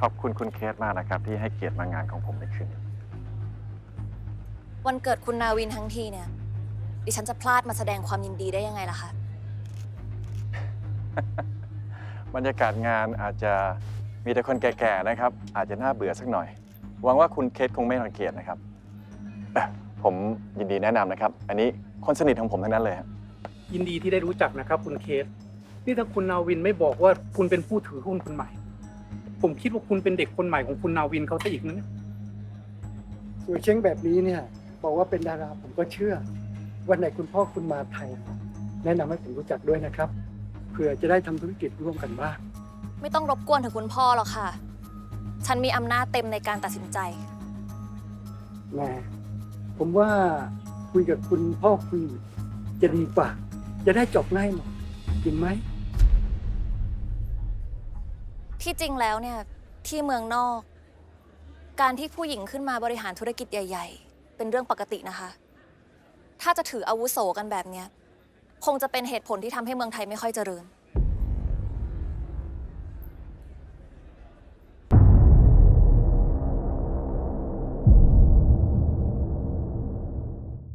ขอบคุณคุณเคสมากนะครับ ที่ให้เกียรติมางานของผมในคืนนี้วันเกิดคุณนาวินทั้งทีเนี่ย ดิฉันจะพลาดมาแสดงความยินดีได้ยังไงล่ะคะ บรรยากาศงานอาจจะมีแต่คนแก่ๆนะครับ อาจจะน่าเบื่อสักหน่อย หวังว่าคุณเคสคงไม่รังเกียจนะครับเอ่อผมยินดีแนะนำนะครับ อันนี้คนสนิทของผมทั้งนั้นเลยฮะยินดีที่ได้รู้จักนะครับ คุณเคส นี่ถ้าคุณนาวินไม่บอกว่าคุณเป็นผู้ถือหุ้นคนใหม่ ผมคิดว่าคุณเป็นเด็กคนใหม่ของคุณนาวินเขาซะอีกนะเนี่ยสวยเช้งแบบนี้เนี่ย บอกว่าเป็นดาราผมก็เชื่อ วันไหนคุณพ่อคุณมาไทย แนะนำให้ผมรู้จักด้วยนะครับเผื่อจะได้ทำธุรกิจร่วมกันบ้างไม่ต้องรบกวนถึงคุณพ่อหรอกค่ะ ฉันมีอำนาจเต็มในการตัดสินใจ แหมผมว่าคุยกับคุณพ่อคุณจะดีกว่า จะได้จบง่ายหน่อยจริงไหม ที่จริงแล้วเนี่ยที่เมืองนอก การที่ผู้หญิงขึ้นมาบริหารธุรกิจใหญ่ ๆ เป็นเรื่องปกตินะคะ ถ้าจะถืออาวุโสกันแบบเนี้ยคงจะเป็นเหตุผลที่ทำให้เมืองไทยไม่ค่อยเจริญ